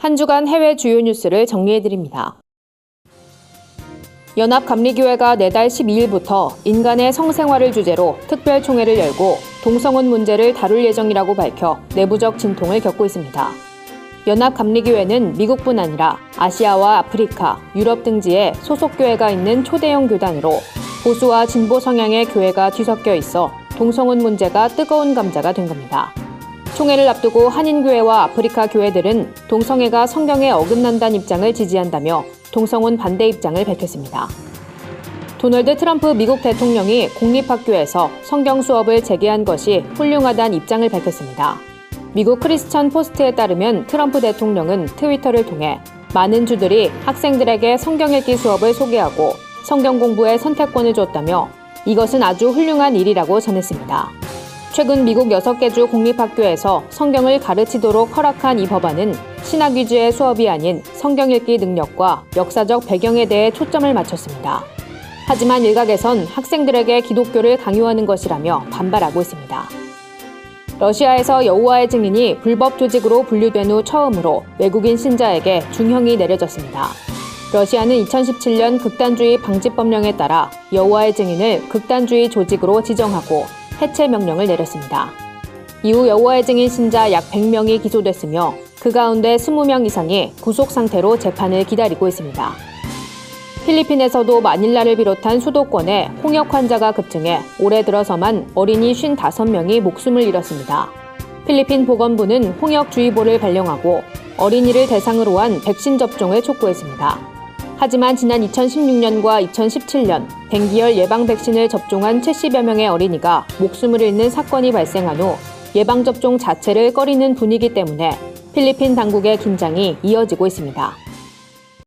한 주간 해외 주요 뉴스를 정리해드립니다. 연합감리교회가 내달 12일부터 인간의 성생활을 주제로 특별 총회를 열고 동성혼 문제를 다룰 예정이라고 밝혀 내부적 진통을 겪고 있습니다. 연합감리교회는 미국뿐 아니라 아시아와 아프리카, 유럽 등지에 소속 교회가 있는 초대형 교단으로 보수와 진보 성향의 교회가 뒤섞여 있어 동성혼 문제가 뜨거운 감자가 된 겁니다. 총회를 앞두고 한인교회와 아프리카 교회들은 동성애가 성경에 어긋난다는 입장을 지지한다며 동성혼 반대 입장을 밝혔습니다. 도널드 트럼프 미국 대통령이 공립학교에서 성경 수업을 재개한 것이 훌륭하다는 입장을 밝혔습니다. 미국 크리스천 포스트에 따르면 트럼프 대통령은 트위터를 통해 많은 주들이 학생들에게 성경 읽기 수업을 소개하고 성경 공부에 선택권을 줬다며 이것은 아주 훌륭한 일이라고 전했습니다. 최근 미국 6개 주 공립학교에서 성경을 가르치도록 허락한 이 법안은 신학 위주의 수업이 아닌 성경 읽기 능력과 역사적 배경에 대해 초점을 맞췄습니다. 하지만 일각에선 학생들에게 기독교를 강요하는 것이라며 반발하고 있습니다. 러시아에서 여호와의 증인이 불법 조직으로 분류된 후 처음으로 외국인 신자에게 중형이 내려졌습니다. 러시아는 2017년 극단주의 방지법령에 따라 여호와의 증인을 극단주의 조직으로 지정하고 해체 명령을 내렸습니다. 이후 여호와의 증인 신자 약 100명이 기소됐으며 그 가운데 20명 이상이 구속 상태로 재판을 기다리고 있습니다. 필리핀에서도 마닐라를 비롯한 수도권에 홍역 환자가 급증해 올해 들어서만 어린이 55명이 목숨을 잃었습니다. 필리핀 보건부는 홍역주의보를 발령하고 어린이를 대상으로 한 백신 접종을 촉구했습니다. 하지만 지난 2016년과 2017년 댕기열 예방 백신을 접종한 70여 명의 어린이가 목숨을 잃는 사건이 발생한 후 예방접종 자체를 꺼리는 분위기 때문에 필리핀 당국의 긴장이 이어지고 있습니다.